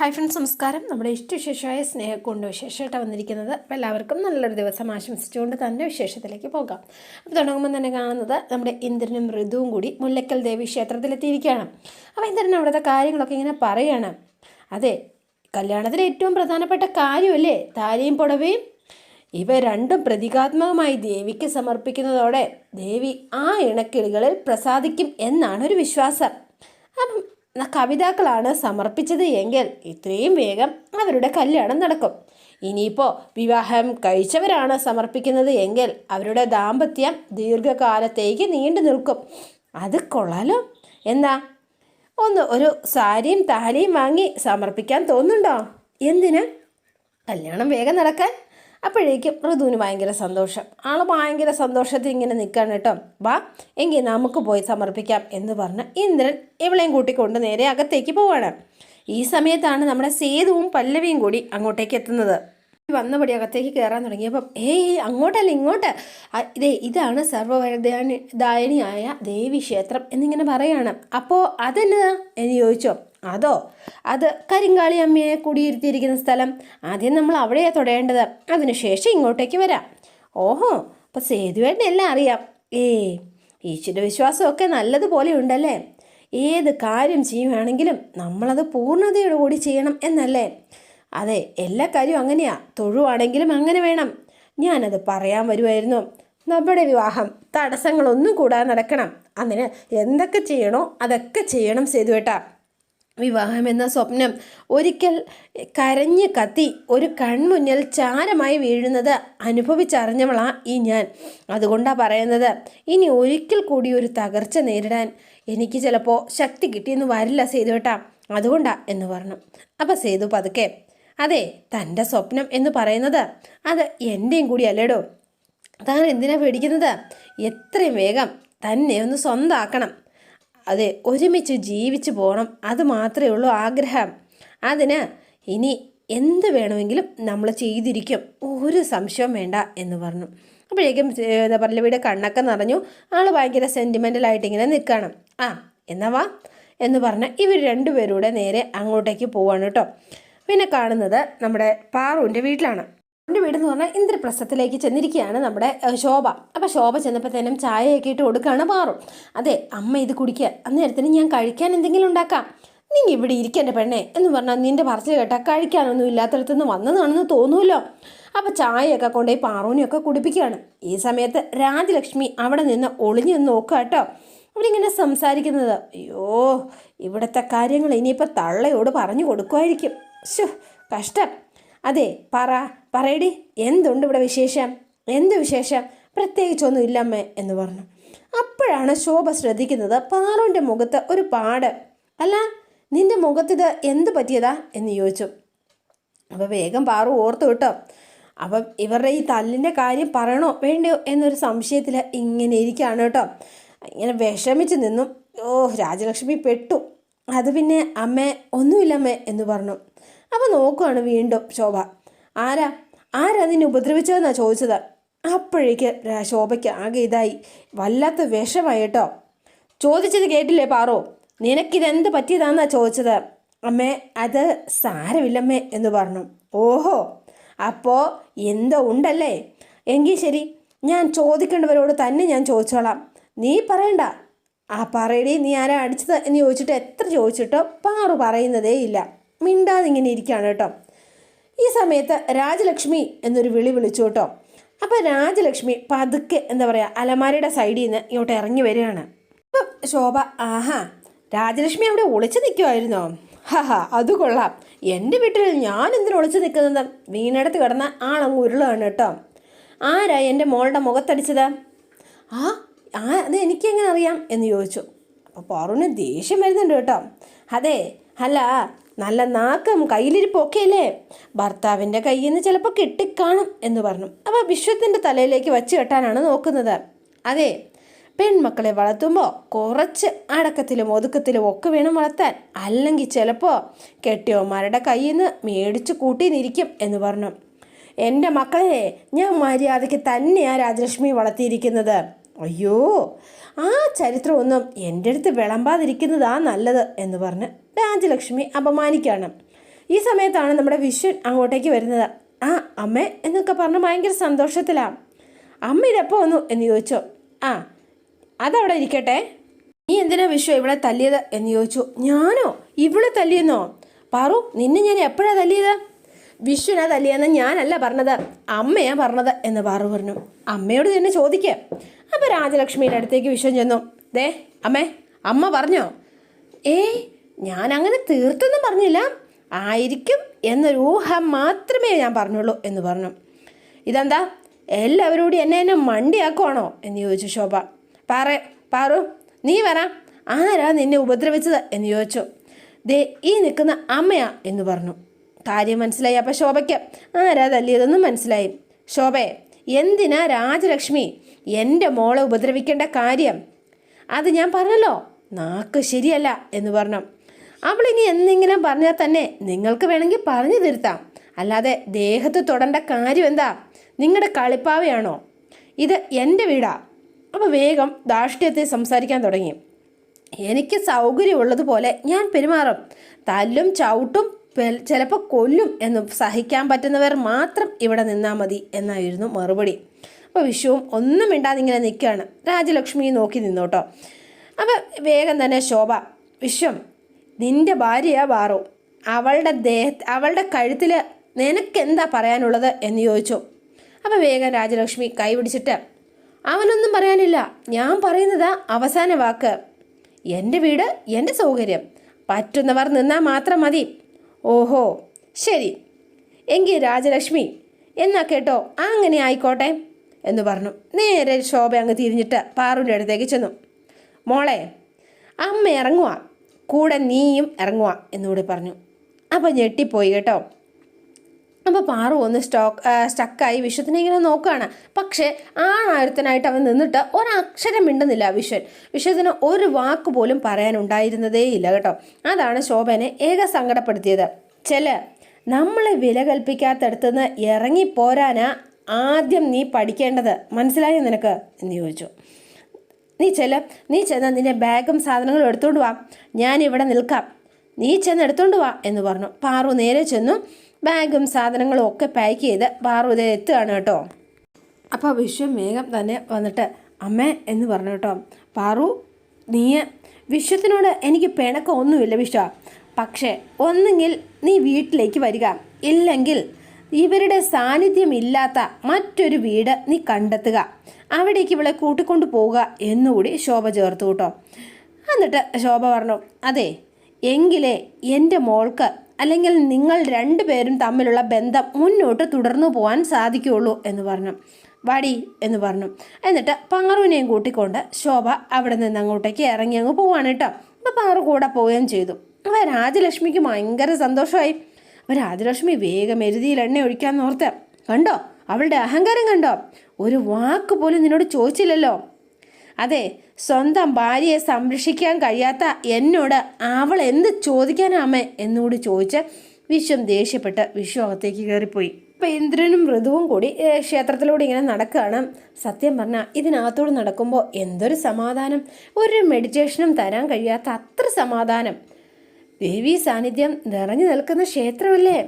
Hi friends നമസ്കാരം. നമ്മുടെ ഇഷ്ടവിശേഷമായ സ്നേഹക്കൊണ്ട് വിശേഷമായിട്ട് വന്നിരിക്കുന്നത് അപ്പോൾ എല്ലാവർക്കും നല്ലൊരു ദിവസം ആശംസിച്ചുകൊണ്ട് തന്നെ വിശേഷത്തിലേക്ക് പോകാം. അപ്പോൾ തുടങ്ങുമ്പോൾ തന്നെ കാണുന്നത് നമ്മുടെ ഇന്ദ്രനും ഋതുവും കൂടി മുല്ലക്കൽ ദേവി ക്ഷേത്രത്തിലെത്തിയിരിക്കുകയാണ്. അപ്പോൾ ഇന്ദ്രൻ അവിടുത്തെ കാര്യങ്ങളൊക്കെ ഇങ്ങനെ പറയുകയാണ് അതെ കല്യാണത്തിലെ ഏറ്റവും പ്രധാനപ്പെട്ട കാര്യമല്ലേ? താലിയും പുടവയും? ഇവ രണ്ടും പ്രതീകാത്മകമായി ദേവിക്ക് സമർപ്പിക്കുന്നതോടെ ദേവി ആ ഇണക്കിളികളിൽ പ്രസാദിക്കും എന്നാണ് ഒരു വിശ്വാസം. കവിതാക്കളാണ് സമർപ്പിച്ചത് എങ്കിൽ ഇത്രയും വേഗം അവരുടെ കല്യാണം നടക്കും. ഇനിയിപ്പോൾ വിവാഹം കഴിച്ചവരാണ് സമർപ്പിക്കുന്നത് എങ്കിൽ അവരുടെ ദാമ്പത്യം ദീർഘകാലത്തേക്ക് നീണ്ടു നിൽക്കും. അത് കൊള്ളാലോ? എന്താ? ഒന്ന് ഒരു സാരിയും താലിയും വാങ്ങി സമർപ്പിക്കാൻ തോന്നുന്നുണ്ടോ? എന്തിന്? കല്യാണം വേഗം നടക്കാൻ അപ്പോഴേക്കും ഋതുവിന് ഭയങ്കര സന്തോഷം. ആൾ ഭയങ്കര സന്തോഷത്തിൽ ഇങ്ങനെ നിൽക്കുകയാണ് കേട്ടോ. വാ എങ്കിൽ നമുക്ക് പോയി സമർപ്പിക്കാം എന്ന് പറഞ്ഞ് ഇന്ദ്രൻ ഇവളെയും കൂട്ടിക്കൊണ്ട് നേരെ അകത്തേക്ക് പോവാണ്. ഈ സമയത്താണ് നമ്മുടെ സേതുവും പല്ലവിയും കൂടി അങ്ങോട്ടേക്ക് എത്തുന്നത്. വന്നപടി അകത്തേക്ക് കയറാൻ തുടങ്ങിയപ്പം ഏയ് അങ്ങോട്ടല്ല ഇങ്ങോട്ട്. ഇതേ ഇതാണ് സർവവരദാനി ദായണിയായ ദേവി ക്ഷേത്രം എന്നിങ്ങനെ പറയാണ്. അപ്പോൾ അതെന്നതാ എന്ന് ചോദിച്ചോ. അതോ? അത് കരിങ്കാളി അമ്മയെ കുടിയിരുത്തിയിരിക്കുന്ന സ്ഥലം. ആദ്യം നമ്മൾ അവിടെയാണ് തൊടേണ്ടത് അതിനുശേഷം ഇങ്ങോട്ടേക്ക് വരാം. ഓഹോ അപ്പം സേതുവേട്ടൻ എല്ലാം അറിയാം. ഏ ഈശ്വരവിശ്വാസമൊക്കെ നല്ലതുപോലെ ഉണ്ടല്ലേ? ഏത് കാര്യം ചെയ്യുകയാണെങ്കിലും നമ്മളത് പൂർണതയോടുകൂടി ചെയ്യണം എന്നല്ലേ? അതെ എല്ലാ കാര്യവും അങ്ങനെയാ. തൊഴുവാണെങ്കിലും അങ്ങനെ വേണം. ഞാനത് പറയാൻ വരുമായിരുന്നു നമ്മുടെ വിവാഹം തടസ്സങ്ങളൊന്നും കൂടാതെ നടക്കണം. അങ്ങനെ എന്തൊക്കെ ചെയ്യണോ അതൊക്കെ ചെയ്യണം സേതുവേട്ടാ. വിവാഹം എന്ന സ്വപ്നം. ഒരിക്കൽ കരഞ്ഞ് കത്തി ഒരു കൺമുന്നിൽ ചാരമായി വീഴുന്നത് അനുഭവിച്ചറിഞ്ഞവളാ ഈ ഞാൻ. അതുകൊണ്ടാണ് പറയുന്നത്. ഇനി ഒരിക്കൽ കൂടി ഒരു തകർച്ച നേരിടാൻ എനിക്ക് ചിലപ്പോൾ ശക്തി കിട്ടിയെന്ന് വരില്ല സേതുവേട്ടാ അതുകൊണ്ടാ എന്ന് പറഞ്ഞു. അപ്പം സേതു പതുക്കെ അതെ തന്റെ സ്വപ്നം എന്ന് പറയുന്നത് അത് എന്റെയും കൂടി അല്ലേടോ? താൻ എന്തിനാ പേടിക്കുന്നത്? എത്രയും വേഗം തന്നെ ഒന്ന് സ്വന്തമാക്കണം അതെ ഒരുമിച്ച് ജീവിച്ചു പോകണം അത് മാത്രമേ ഉള്ളൂ ആഗ്രഹം. അതിന് ഇനി എന്ത് വേണമെങ്കിലും നമ്മൾ ചെയ്തിരിക്കും. ഒരു സംശയവും വേണ്ട എന്ന് പറഞ്ഞു. അപ്പോഴേക്കും ഏ, പല്ലവിയുടെ കണ്ണൊക്കെ നിറഞ്ഞു. ആൾ ഭയങ്കര സെന്റിമെന്റലായിട്ട് ഇങ്ങനെ നിൽക്കുകയാണ് ആ എന്നാ വാ എന്ന് പറഞ്ഞ് ഇവർ രണ്ടുപേരൂടെ നേരെ അങ്ങോട്ടേക്ക് പോവാണ് കേട്ടോ. പിന്നെ കാണുന്നത് നമ്മുടെ പാറുവിന്റെ വീട്ടിലാണ്. എന്റെ എന്ന് പറഞ്ഞാൽ ഇന്ദ്രപ്രസ്ഥത്തിലേക്ക് ചെന്നിരിക്കുകയാണ് നമ്മുടെ ശോഭ. അപ്പോൾ ശോഭ ചെന്നപ്പോഴത്തേനും ചായയൊക്കെ ഇട്ട് കൊടുക്കുകയാണ് പാറു. അതെ അമ്മ ഇത് കുടിക്കുക. അന്നേരത്തിന് ഞാൻ കഴിക്കാൻ എന്തെങ്കിലും ഉണ്ടാക്കാം. നീ ഇവിടെ ഇരിക്കേണ്ട പെണ്ണേ എന്ന് പറഞ്ഞാൽ നിന്റെ പറച്ചിൽ കേട്ടാൽ കഴിക്കാനൊന്നും ഇല്ലാത്തടത്തു നിന്ന് വന്നതാണെന്ന് തോന്നുമല്ലോ അപ്പോൾ ചായയൊക്കെ കൊണ്ടുപോയി പാറുവിനെയൊക്കെ കുടിപ്പിക്കുകയാണ്. ഈ സമയത്ത് രാജലക്ഷ്മി അവിടെ നിന്ന് ഒളിഞ്ഞു നിന്ന് നോക്കുക കേട്ടോ. അവരിങ്ങനെ സംസാരിക്കുന്നത് അയ്യോ ഇവിടുത്തെ കാര്യങ്ങൾ ഇനിയിപ്പോൾ തള്ളയോട് പറഞ്ഞു കൊടുക്കുമായിരിക്കും. ശു കഷ്ടം. അതെ പറ പറയടി. എന്തുണ്ട് ഇവിടെ വിശേഷം? എന്ത് വിശേഷം? പ്രത്യേകിച്ചൊന്നും ഇല്ലമ്മേ എന്ന് പറഞ്ഞു. അപ്പോഴാണ് ശോഭ ശ്രദ്ധിക്കുന്നത് പാറുവിന്റെ മുഖത്ത് ഒരു പാട്. അല്ല നിന്റെ മുഖത്തിത് എന്ത് പറ്റിയതാ എന്ന് ചോദിച്ചു. അപ്പോൾ വേഗം പാറു ഓർത്തു കേട്ടോ അപ്പം ഇവരുടെ ഈ തല്ലിന്റെ കാര്യം പറയണോ വേണ്ടയോ എന്നൊരു സംശയത്തിൽ ഇങ്ങനെ ഇരിക്കുകയാണ് കേട്ടോ. ഇങ്ങനെ വിഷമിച്ച് നിന്നും. ഓ രാജലക്ഷ്മി പെട്ടു. അത് പിന്നെ അമ്മേ ഒന്നുമില്ലമ്മേ എന്ന് പറഞ്ഞു. അപ്പോൾ നോക്കുവാണ് വീണ്ടും ശോഭ. ആരാ? ആരാ നിന്നെ ഉപദ്രവിച്ചതെന്നാണ് ചോദിച്ചത്? അപ്പോഴേക്ക് ശോഭയ്ക്ക് ആകെ ഇതായി. വല്ലാത്ത വിഷമായിട്ടോ ചോദിച്ചത് കേട്ടില്ലേ പാറോ? നിനക്കിതെന്ത് പറ്റിയതാന്നാ ചോദിച്ചത്? അമ്മേ അത് സാരമില്ലമ്മേ എന്ന് പറഞ്ഞു. ഓഹോ അപ്പോ എന്തോ ഉണ്ടല്ലേ? എങ്കിൽ ശരി ഞാൻ ചോദിക്കേണ്ടവരോട് തന്നെ ഞാൻ ചോദിച്ചോളാം. നീ പറയണ്ട. ആ പറയടി നീ ആരാ അടിച്ചത്? എന്ന് ചോദിച്ചിട്ട് എത്ര ചോദിച്ചിട്ടോ പാറു പറയുന്നതേ ഇല്ല മിണ്ടാതെ ഇങ്ങനെ ഇരിക്കുകയാണ് കേട്ടോ. ഈ സമയത്ത് രാജലക്ഷ്മി എന്നൊരു വിളി വിളിച്ചു കേട്ടോ. അപ്പോൾ രാജലക്ഷ്മി പതുക്കെ എന്താ പറയുക അലമാരയുടെ സൈഡിൽ നിന്ന് ഇങ്ങോട്ട് ഇറങ്ങി വരികയാണ്. അപ്പം ശോഭ ആഹാ രാജലക്ഷ്മി അവിടെ ഒളിച്ചു നിൽക്കുമായിരുന്നോ ഹാ അത് കൊള്ളാം. എന്റെ വീട്ടിൽ ഞാൻ എന്തിനു ഒളിച്ചു നിൽക്കുന്നത്? വീണടുത്ത് കിടന്ന ആളങ്ങ് ഉരുളാണ് കേട്ടോ. ആരാ എന്റെ മോളുടെ മുഖത്തടിച്ചത്? ആ ആ അത് എനിക്കെങ്ങനെ അറിയാം എന്ന് ചോദിച്ചു. അപ്പോൾ പറഞ്ഞു ദേഷ്യം വരുന്നുണ്ട് കേട്ടോ. അതെ അല്ല നല്ല നാക്കം കയ്യിലിരിപ്പൊക്കെ അല്ലേ ഭർത്താവിന്റെ കയ്യിൽ നിന്ന് ചിലപ്പോൾ കിട്ടിക്കാണും എന്ന് പറഞ്ഞു. അപ്പോൾ വിശ്വത്തിന്റെ തലയിലേക്ക് വച്ച് കെട്ടാനാണ് നോക്കുന്നത്. അതെ പെൺമക്കളെ വളർത്തുമ്പോൾ കുറച്ച് അടക്കത്തിലും ഒതുക്കത്തിലും ഒക്കെ വേണം വളർത്താൻ. അല്ലെങ്കിൽ ചിലപ്പോൾ കെട്ടിയോമാരുടെ കയ്യിൽ നിന്ന് മേടിച്ച് കൂട്ടിന്നിരിക്കും എന്ന് പറഞ്ഞു. എന്റെ മക്കളെ ഞാൻ മര്യാദയ്ക്ക് തന്നെയാണ് രാജലക്ഷ്മി വളർത്തിയിരിക്കുന്നത്. അയ്യോ ആ ചരിത്രമൊന്നും എന്റെ അടുത്ത് വിളമ്പാതിരിക്കുന്നതാ നല്ലത് എന്ന് പറഞ്ഞ് രാജലക്ഷ്മി അപമാനിക്കുകയാണ്. ഈ സമയത്താണ് നമ്മുടെ വിശ്വൻ അങ്ങോട്ടേക്ക് വരുന്നത്. ആ അമ്മേ എന്നൊക്കെ പറഞ്ഞ് ഭയങ്കര സന്തോഷത്തിലാണ് അമ്മ ഇതെപ്പോൾ വന്നു എന്ന് ചോദിച്ചു. ആ അതവിടെ ഇരിക്കട്ടെ. നീ എന്തിനാ വിശ്വ ഇവിടെ തല്ലിയത് എന്ന് ചോദിച്ചു. ഞാനോ? ഇവിടെ തല്ലിയെന്നോ? പാറു നിന്നെ ഞാൻ എപ്പോഴാണ് തല്ലിയത്? വിശ്വനാ തല്ലിയെന്ന് ഞാനല്ല പറഞ്ഞത്. അമ്മയാ പറഞ്ഞത് എന്ന് പാറു പറഞ്ഞു. അമ്മയോട് തന്നെ ചോദിക്കുക അപ്പോൾ രാജലക്ഷ്മിയുടെ അടുത്തേക്ക് വിശ്വം ചെന്നു. ദേ അമ്മേ അമ്മ പറഞ്ഞോ? ഏ ഞാൻ അങ്ങനെ തീർത്തൊന്നും പറഞ്ഞില്ല. ആയിരിക്കും എന്നൊരു ഊഹം മാത്രമേ ഞാൻ പറഞ്ഞുള്ളൂ എന്ന് പറഞ്ഞു. ഇതെന്താ? എല്ലാവരോടും എന്നെ എന്നെ മണ്ടിയാക്കുവാണോ എന്ന് ചോദിച്ചു ശോഭ. പാറ പാറു നീ വരാ. ആരാ നിന്നെ ഉപദ്രവിച്ചത് എന്ന് ചോദിച്ചു. ദേ ഈ നിൽക്കുന്ന അമ്മയാ എന്ന് പറഞ്ഞു. കാര്യം മനസ്സിലായി അപ്പം ശോഭയ്ക്ക്. ആരാ തല്ലിയതെന്നും മനസ്സിലായി. ശോഭയെ എന്തിനാ രാജലക്ഷ്മി എന്റെ മോളെ ഉപദ്രവിക്കേണ്ട കാര്യം. അത് ഞാൻ പറഞ്ഞല്ലോ. നാക്ക് ശരിയല്ല എന്ന് പറഞ്ഞു. അവളിനി എന്തെങ്കിലും പറഞ്ഞാൽ തന്നെ നിങ്ങൾക്ക് വേണമെങ്കിൽ പറഞ്ഞു തിരുത്താം. അല്ലാതെ ദേഹത്ത് തൊടേണ്ട കാര്യം എന്താ? നിങ്ങളുടെ കളിപ്പാവയാണോ? ഇത് എന്റെ വീടാ. അപ്പോൾ വേഗം ധാർഷ്ട്യത്തെ സംസാരിക്കാൻ തുടങ്ങി. എനിക്ക് സൗകര്യമുള്ളതുപോലെ ഞാൻ പെരുമാറും. തല്ലും ചവിട്ടും ചിലപ്പോൾ കൊല്ലും എന്നും സഹിക്കാൻ പറ്റുന്നവർ മാത്രം ഇവിടെ നിന്നാൽ മതി എന്നായിരുന്നു മറുപടി. അപ്പോൾ വിഷുവും ഒന്നും മിണ്ടാതെ ഇങ്ങനെ നിൽക്കുകയാണ് രാജലക്ഷ്മി നോക്കി നിന്നോട്ടോ അപ്പോൾ വേഗം തന്നെ ശോഭ വിശ്വം നിന്റെ ഭാര്യയാ ബാറു. അവളുടെ ദേഹ അവളുടെ കഴുത്തിൽ നിനക്കെന്താ പറയാനുള്ളത് എന്ന് ചോദിച്ചു. അപ്പോൾ വേഗം രാജലക്ഷ്മി കൈ പിടിച്ചിട്ട് അവനൊന്നും പറയാനില്ല. ഞാൻ പറയുന്നത് അവസാന വാക്ക്. എന്റെ വീട് എന്റെ സൗകര്യം. പറ്റുന്നവർ നിന്നാൽ മാത്രം മതി. ഓഹോ ശരി. എങ്കിൽ രാജലക്ഷ്മി എന്നാ കേട്ടോ അങ്ങനെ ആയിക്കോട്ടെ. എന്ന് പറഞ്ഞു. നേരെ ശോഭ അങ്ങ് തിരിഞ്ഞിട്ട് പാറുവിന്റെ അടുത്തേക്ക് ചെന്നു. മോളെ അമ്മ ഇറങ്ങുക കൂടെ നീയും ഇറങ്ങുക എന്നുകൂടി പറഞ്ഞു. അപ്പോൾ ഞെട്ടിപ്പോയി കേട്ടോ. അപ്പോൾ പാറു ഒന്ന് സ്റ്റോക്ക് സ്റ്റക്കായി വിശ്വത്തിനെ ഇങ്ങനെ നോക്കുകയാണ്. പക്ഷേ ആണായത്തിനായിട്ട് അവൻ നിന്നിട്ട് ഒരക്ഷരം മിണ്ടുന്നില്ല വിശ്വൻ. വിശ്വത്തിന് ഒരു വാക്ക് പോലും പറയാനുണ്ടായിരുന്നതേ ഇല്ല കേട്ടോ. അതാണ് ശോഭനെ ഏക സങ്കടപ്പെടുത്തിയത്. ചില നമ്മളെ വില കൽപ്പിക്കാത്തടത്തുനിന്ന് ഇറങ്ങിപ്പോരാനാ ആദ്യം നീ പഠിക്കേണ്ടത് മനസ്സിലായോ നിനക്ക്? എന്ന് ചോദിച്ചു. നീ ചെല്ല നീ ചെന്ന് നിന്റെ ബാഗും സാധനങ്ങളും എടുത്തുകൊണ്ട് വാ. ഞാൻ ഇവിടെ നിൽക്കാം. നീ ചെന്ന് എടുത്തുകൊണ്ട് വാ എന്ന് പറഞ്ഞു. പാറു നേരെ ചെന്നു ബാഗും സാധനങ്ങളും ഒക്കെ പാക്ക് ചെയ്ത് പാറു ഇത് എത്തുകയാണ് കേട്ടോ. അപ്പോൾ വിശ്വം വേഗം തന്നെ വന്നിട്ട് അമ്മ എന്ന് പറഞ്ഞു കേട്ടോ. പാറു നീ വിശ്വത്തിനോട് എനിക്ക് പിണക്കം ഒന്നുമില്ല വിശ്വ. പക്ഷേ ഒന്നുകിൽ നീ വീട്ടിലേക്ക് വരിക. ഇല്ലെങ്കിൽ ഇവരുടെ സാന്നിധ്യം ഇല്ലാത്ത മറ്റൊരു വീട് നീ കണ്ടെത്തുക. അവിടേക്ക് ഇവളെ കൂട്ടിക്കൊണ്ടു പോവുക എന്നുകൂടി ശോഭ ചേർത്തു കേട്ടോ. എന്നിട്ട് ശോഭ പറഞ്ഞു അതെ എങ്കിലേ എന്റെ മോൾക്ക് അല്ലെങ്കിൽ നിങ്ങൾ രണ്ടുപേരും തമ്മിലുള്ള ബന്ധം മുന്നോട്ട് തുടർന്നു പോകാൻ സാധിക്കുകയുള്ളൂ എന്ന് പറഞ്ഞു. വടി എന്ന് പറഞ്ഞു. എന്നിട്ട് പാറുവിനെയും കൂട്ടിക്കൊണ്ട് ശോഭ അവിടെ നിന്ന് അങ്ങോട്ടേക്ക് ഇറങ്ങി അങ്ങ് പോവാണ് കേട്ടോ. അപ്പോൾ പാറു കൂടെ പോവുകയും ചെയ്തു. അപ്പോൾ രാജലക്ഷ്മിക്ക് ഭയങ്കര സന്തോഷമായി. രാജലക്ഷ്മി വേഗം എരുതിയിൽ എണ്ണ ഒഴിക്കാമെന്ന് ഓർത്ത് കണ്ടോ? അവളുടെ അഹങ്കാരം കണ്ടോ? ഒരു വാക്ക് പോലും നിന്നോട് ചോദിച്ചില്ലല്ലോ. അതെ സ്വന്തം ഭാര്യയെ സംരക്ഷിക്കാൻ കഴിയാത്ത എന്നോട് അവൾ എന്ത് ചോദിക്കാനാമേ എന്നോട് ചോദിച്ച് വിശ്വം ദേഷ്യപ്പെട്ട് വിശ്വം അകത്തേക്ക് കയറിപ്പോയി. ഇപ്പം ഇന്ദ്രനും മൃദുവും കൂടി ക്ഷേത്രത്തിലൂടെ ഇങ്ങനെ നടക്കുകയാണ് സത്യം പറഞ്ഞാൽ ഇതിനകത്തോട് നടക്കുമ്പോൾ എന്തൊരു സമാധാനം? ഒരു മെഡിറ്റേഷനും തരാൻ കഴിയാത്ത അത്ര സമാധാനം. ദേവി സാന്നിധ്യം നിറഞ്ഞു നിൽക്കുന്ന ക്ഷേത്രമല്ലേ?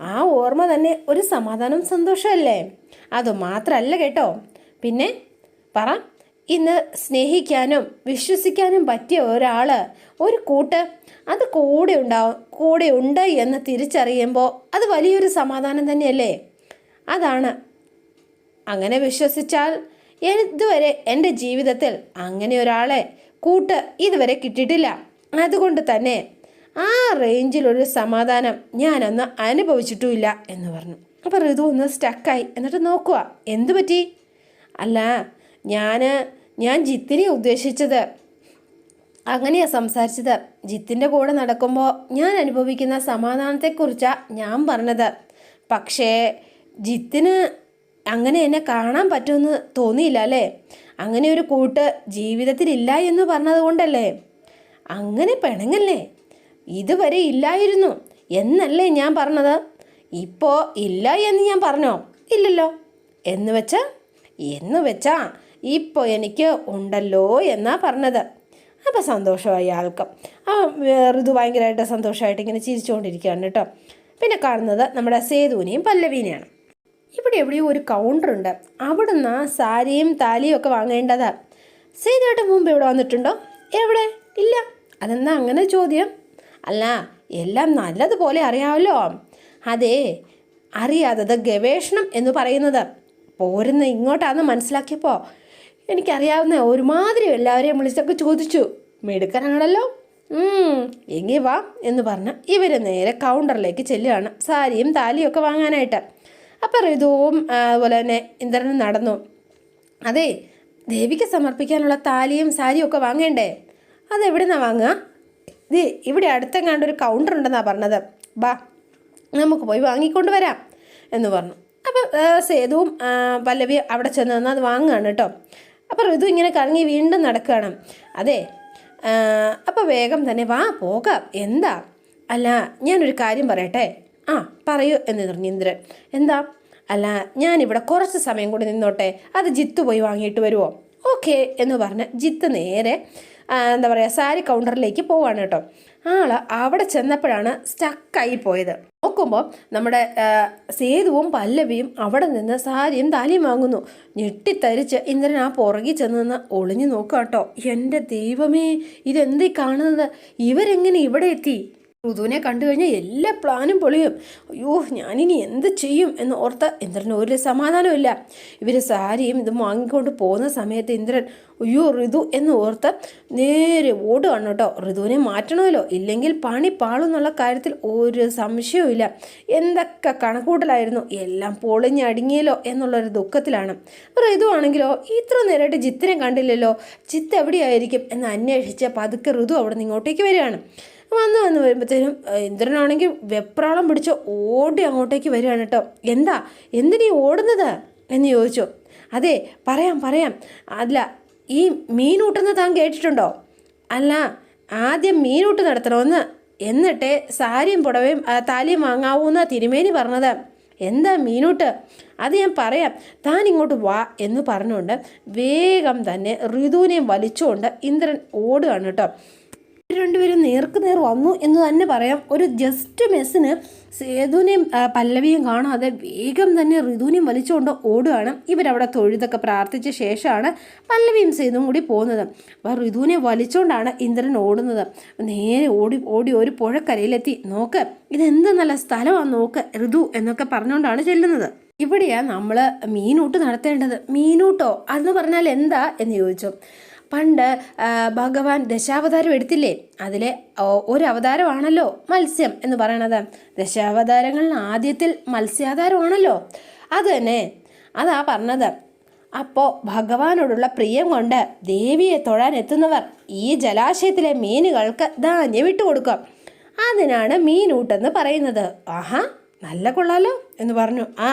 ആ ഓർമ്മ തന്നെ ഒരു സമാധാനം സന്തോഷമല്ലേ അതുമാത്രമല്ല കേട്ടോ. പിന്നെ പറ. ഇന്ന് സ്നേഹിക്കാനും വിശ്വസിക്കാനും പറ്റിയ ഒരാൾ ഒരു കൂട്ട് അത് കൂടെ ഉണ്ടാവും കൂടെ ഉണ്ട് എന്ന് തിരിച്ചറിയുമ്പോൾ അത് വലിയൊരു സമാധാനം തന്നെയല്ലേ? അതാണ്. അങ്ങനെ വിശ്വസിച്ചാൽ ഇതുവരെ എന്റെ ജീവിതത്തിൽ അങ്ങനെ ഒരാളെ കൂട്ട് ഇതുവരെ കിട്ടിയിട്ടില്ല. അതുകൊണ്ട് തന്നെ ആ റേഞ്ചിലൊരു സമാധാനം ഞാൻ അന്ന് അനുഭവിച്ചിട്ടുമില്ല എന്ന് പറഞ്ഞു. അപ്പോൾ ഋതു ഒന്ന് സ്റ്റക്കായി എന്നിട്ട് നോക്കുക എന്തു പറ്റി? അല്ല ഞാൻ ഞാൻ ജിത്തിനെ ഉദ്ദേശിച്ചത് അങ്ങനെയാണ് സംസാരിച്ചത്. ജിത്തിന്റെ കൂടെ നടക്കുമ്പോൾ ഞാൻ അനുഭവിക്കുന്ന സമാധാനത്തെക്കുറിച്ചാണ് ഞാൻ പറഞ്ഞത്. പക്ഷേ ജിത്തിന് അങ്ങനെ എന്നെ കാണാൻ പറ്റുമെന്ന് തോന്നിയില്ല അല്ലേ? അങ്ങനെ ഒരു കൂട്ട് ജീവിതത്തിലില്ല എന്ന് പറഞ്ഞത് കൊണ്ടല്ലേ അങ്ങനെ പിണങ്ങല്ലേ? ഇതുവരെ ഇല്ലായിരുന്നു എന്നല്ലേ ഞാൻ പറഞ്ഞത്? ഇപ്പോൾ ഇല്ല എന്ന് ഞാൻ പറഞ്ഞോ? ഇല്ലല്ലോ. എന്ന് വെച്ചാ? എന്ന് വെച്ചാ ഇപ്പോൾ എനിക്ക് ഉണ്ടല്ലോ എന്നാ പറഞ്ഞത്. അപ്പോൾ സന്തോഷമായി ആൾക്കും. ആ ഋതു ഭയങ്കരമായിട്ട് സന്തോഷമായിട്ട് ഇങ്ങനെ ചിരിച്ചുകൊണ്ടിരിക്കുകയാണ് കേട്ടോ. പിന്നെ കാണുന്നത് നമ്മുടെ സേതുവിനെയും പല്ലവീനെയാണ്. ഇവിടെ എവിടെയോ ഒരു ഉണ്ട്. അവിടുന്ന് സാരിയും താലിയും ഒക്കെ വാങ്ങേണ്ടതാണ് സേതുവായിട്ട് മുമ്പ് ഇവിടെ വന്നിട്ടുണ്ടോ? എവിടെ? ഇല്ല. അതെന്നാ അങ്ങനെ ചോദ്യം? അല്ല എല്ലാം നല്ലതുപോലെ അറിയാമല്ലോ. അതെ അറിയാത്തത് ഗവേഷണം എന്ന് പറയുന്നത്. പോരുന്ന ഇങ്ങോട്ടാന്ന് മനസ്സിലാക്കിയപ്പോൾ എനിക്കറിയാവുന്ന ഒരുമാതിരി എല്ലാവരെയും വിളിച്ചൊക്കെ ചോദിച്ചു. മെടുക്കനാണല്ലോ. എങ്ങി വാ എന്ന് പറഞ്ഞ് ഇവർ നേരെ കൗണ്ടറിലേക്ക് ചെല്ലുകയാണ്. സാരിയും താലിയൊക്കെ വാങ്ങാനായിട്ട്. അപ്പം ഋതുവും അതുപോലെ തന്നെ ഇന്ദ്രനും നടന്നു. അതെ ദേവിക്ക് സമർപ്പിക്കാനുള്ള താലിയും സാരിയും ഒക്കെ വാങ്ങേണ്ടേ? അതെവിടെ നിന്നാണ് വാങ്ങുക? ഇത് ഇവിടെ അടുത്തെങ്ങാണ്ട് ഒരു കൗണ്ടർ ഉണ്ടെന്നാണ് പറഞ്ഞത്. ബാ നമുക്ക് പോയി വാങ്ങിക്കൊണ്ട് വരാം എന്ന് പറഞ്ഞു. അപ്പോൾ സേതുവും പല്ലവി അവിടെ ചെന്ന് നിന്ന് അത് വാങ്ങുകയാണ് കേട്ടോ. അപ്പം ഋതു ഇങ്ങനെ കറങ്ങി വീണ്ടും നടക്കുകയാണ്. അതെ അപ്പോൾ വേഗം തന്നെ വാ പോകാം. എന്താ? അല്ല ഞാനൊരു കാര്യം പറയട്ടെ? ആ പറയൂ എന്ന് പറഞ്ഞു ഇന്ദ്രൻ. എന്താ? അല്ല ഞാനിവിടെ കുറച്ച് സമയം കൂടി നിന്നോട്ടെ. അത് ജിത്ത് പോയി വാങ്ങിയിട്ട് വരുമോ ഓക്കെ എന്ന് പറഞ്ഞ് ജിത്ത് നേരെ എന്താ പറയുക സാരി കൗണ്ടറിലേക്ക് പോവാണ് കേട്ടോ. ആൾ അവിടെ ചെന്നപ്പോഴാണ് സ്റ്റക്കായി പോയത്. നോക്കുമ്പോൾ നമ്മുടെ സേതുവും പല്ലവിയും അവിടെ നിന്ന് സാരിയും താലിയും വാങ്ങുന്നു. ഞെട്ടിത്തരിച്ച് ഇന്ദ്രൻ ആ പുറകിൽ ചെന്ന് നിന്ന് ഒളിഞ്ഞു നോക്കുക കേട്ടോ. എന്റെ ദൈവമേ ഇതെന്തീ കാണുന്നത്? ഇവരെങ്ങനെ ഇവിടെ എത്തി? ഋതുവിനെ കണ്ടു കഴിഞ്ഞാൽ എല്ലാ പ്ലാനും പൊളിയും. അയ്യോ ഞാനിനി എന്ത് ചെയ്യും എന്ന് ഓർത്ത് ഇന്ദ്രന് ഒരു സമാധാനമില്ല ഇവർ സാരിയും ഇതും വാങ്ങിക്കൊണ്ട് പോകുന്ന സമയത്ത് ഇന്ദ്രൻ അയ്യോ ഋതു എന്ന് ഓർത്ത് നേരെ ഓടുകയാണ് കേട്ടോ. ഋതുവിനെ മാറ്റണമല്ലോ. ഇല്ലെങ്കിൽ പണി പാളുന്നുള്ള കാര്യത്തിൽ ഒരു സംശയവുമില്ല എന്തൊക്കെ കണക്കൂട്ടലായിരുന്നു. എല്ലാം പൊളിഞ്ഞടുങ്ങിയല്ലോ എന്നുള്ളൊരു ദുഃഖത്തിലാണ്. ഋതു ആണെങ്കിലോ ഇത്ര നേരമായിട്ട് ജിത്തിനെ കണ്ടില്ലല്ലോ. ജിത്ത് എവിടെയായിരിക്കും എന്ന് അന്വേഷിച്ച് പതുക്കെ ഋതു അവിടെ നിന്ന് ഇങ്ങോട്ടേക്ക് വരികയാണ്. വന്ന് വന്ന് വരുമ്പോഴത്തേനും ഇന്ദ്രനാണെങ്കിൽ വെപ്രാളം പിടിച്ച് ഓടി അങ്ങോട്ടേക്ക് വരികയാണ് കേട്ടോ. എന്താ? എന്തിനീ ഓടുന്നത്? എന്ന് ചോദിച്ചു. അതെ പറയാം പറയാം. അല്ല ഈ മീനൂട്ടെന്ന് താൻ കേട്ടിട്ടുണ്ടോ? അല്ല ആദ്യം മീനൂട്ട് നടത്തണമെന്ന് എന്നിട്ടേ സാരിയും പുടവയും താലിയും വാങ്ങാവൂ എന്നാ തിരുമേനി പറഞ്ഞത്. എന്താ മീനൂട്ട്? അത് ഞാൻ പറയാം. താൻ ഇങ്ങോട്ട് വാ എന്ന് പറഞ്ഞുകൊണ്ട് വേഗം തന്നെ ഋതുവിനെയും വലിച്ചുകൊണ്ട് ഇന്ദ്രൻ ഓടുകയാണ് കേട്ടോ. രണ്ടുപേരും നേർക്ക് നേർ വന്നു എന്ന് തന്നെ പറയാം. ഒരു ജസ്റ്റ് മെസ്സിന് സേതുവിനെയും പല്ലവിയും കാണാതെ വേഗം തന്നെ ഋതുവിനെയും വലിച്ചുകൊണ്ട് ഓടുകയാണ്. ഇവരവിടെ തൊഴുതൊക്കെ പ്രാർത്ഥിച്ച ശേഷമാണ് പല്ലവിയും സേതുവും കൂടി പോകുന്നത്. അപ്പോൾ ഋതുവിനെ വലിച്ചുകൊണ്ടാണ് ഇന്ദ്രൻ ഓടുന്നത്. നേരെ ഓടി ഓടി ഒരു പുഴക്കരയിലെത്തി. നോക്ക് ഇതെന്ത് നല്ല സ്ഥലമാണ് നോക്ക് ഋതു എന്നൊക്കെ പറഞ്ഞുകൊണ്ടാണ് ചെല്ലുന്നത്. ഇവിടെയാണ് നമ്മൾ മീനൂട്ട് നടത്തേണ്ടത്. മീനൂട്ടോ? അതെന്ന് പറഞ്ഞാൽ എന്താ? എന്ന് ചോദിച്ചു. പണ്ട് ഭഗവാൻ ദശാവതാരം എടുത്തില്ലേ? അതിലെ അവതാരമാണല്ലോ മത്സ്യം എന്ന് പറയണത്. ദശാവതാരങ്ങളിൽ ആദ്യത്തിൽ മത്സ്യാവതാരമാണല്ലോ അത് തന്നെ. അതാ പറഞ്ഞത്. അപ്പോൾ ഭഗവാനോടുള്ള പ്രിയം കൊണ്ട് ദേവിയെ തൊഴാൻ എത്തുന്നവർ ഈ ജലാശയത്തിലെ മീനുകൾക്ക് ധാന്യം ഇട്ട് കൊടുക്കാം. അതിനാണ് മീനൂട്ടെന്ന് പറയുന്നത്. ആഹാ നല്ല കൊള്ളാലോ എന്ന് പറഞ്ഞു. ആ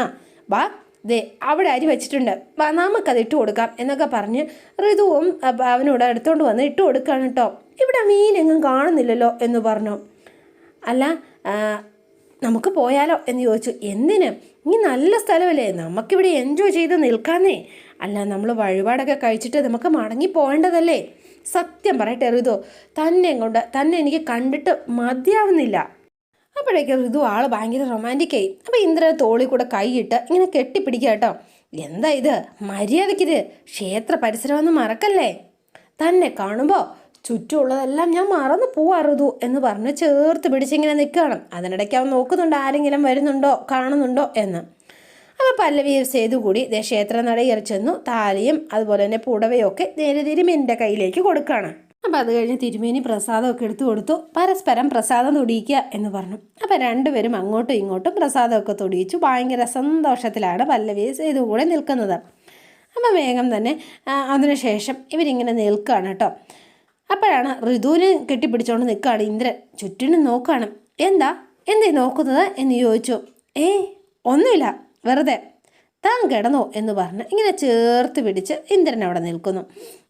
വാ ദേ അവിടെ അരി വെച്ചിട്ടുണ്ട്. നമുക്കത് ഇട്ട് കൊടുക്കാം എന്നൊക്കെ പറഞ്ഞ് ഋതുവും അവനോട് എടുത്തോണ്ട് വന്ന് ഇട്ട് കൊടുക്കാണ് കേട്ടോ ഇവിടെ മീനെങ്ങും കാണുന്നില്ലല്ലോ എന്ന് പറഞ്ഞു. അല്ല നമുക്ക് പോയാലോ എന്ന് ചോദിച്ചു. എന്തിന്? ഈ നല്ല സ്ഥലമല്ലേ? നമുക്കിവിടെ എൻജോയ് ചെയ്ത് നിൽക്കാന്നേ. അല്ല നമ്മൾ വഴിപാടൊക്കെ കഴിച്ചിട്ട് നമുക്ക് മടങ്ങി പോകേണ്ടതല്ലേ? സത്യം പറയട്ടെ ഋതു. തന്നെ കൊണ്ട് തന്നെ എനിക്ക് കണ്ടിട്ട് മതിയാവുന്നില്ല. അപ്പോഴേക്ക് ഋതു ആൾ ഭയങ്കര റൊമാന്റിക്കായി അപ്പോൾ ഇന്ദ്രൻ തോളിൽ കൂടെ കൈയിട്ട് ഇങ്ങനെ കെട്ടിപ്പിടിക്കുക കേട്ടോ. എന്താ ഇത്? മര്യാദയ്ക്കിത് ക്ഷേത്ര പരിസരമൊന്നും മറക്കല്ലേ? തന്നെ കാണുമ്പോൾ ചുറ്റുമുള്ളതെല്ലാം ഞാൻ മറന്നു പോവാ ഋതു എന്ന് പറഞ്ഞ് ചേർത്ത് പിടിച്ചിങ്ങനെ നിൽക്കുകയാണ് അതിനിടയ്ക്ക് അവൻ നോക്കുന്നുണ്ട് ആരെങ്കിലും വരുന്നുണ്ടോ കാണുന്നുണ്ടോ എന്ന്. അപ്പോൾ പല്ലവി സേതു കൂടി ക്ഷേത്ര നടയിൽ ചെന്നു താലിയും അതുപോലെ തന്നെ പുടവയൊക്കെ നേരെ തിരുമേനിന്റെ കയ്യിലേക്ക് കൊടുക്കുകയാണ് അപ്പോൾ അത് കഴിഞ്ഞ് തിരുമേനി പ്രസാദമൊക്കെ എടുത്തു കൊടുത്തു. പരസ്പരം പ്രസാദം തൊടിയിക്കുക എന്ന് പറഞ്ഞു. അപ്പോൾ രണ്ടുപേരും അങ്ങോട്ടും ഇങ്ങോട്ടും പ്രസാദമൊക്കെ തൊടിയിച്ചു. ഭയങ്കര സന്തോഷത്തിലാണ് പല്ലവി സേതു നിൽക്കുന്നത്. അപ്പം വേഗം തന്നെ അതിനുശേഷം ഇവരിങ്ങനെ നിൽക്കുകയാണ് കേട്ടോ. അപ്പോഴാണ് ഋതുവിനെ കെട്ടിപ്പിടിച്ചുകൊണ്ട് നിൽക്കുകയാണ് ഇന്ദ്രൻ. ചുറ്റിനും നോക്കുകയാണ് എന്താ? എന്തേ നോക്കുന്നത്? എന്ന് ചോദിച്ചു. ഏ ഒന്നുമില്ല. വെറുതെ. താൻ കിടന്നോ? എന്ന് പറഞ്ഞ് ഇങ്ങനെ ചേർത്ത് പിടിച്ച് ഇന്ദ്രൻ അവിടെ നിൽക്കുന്നു.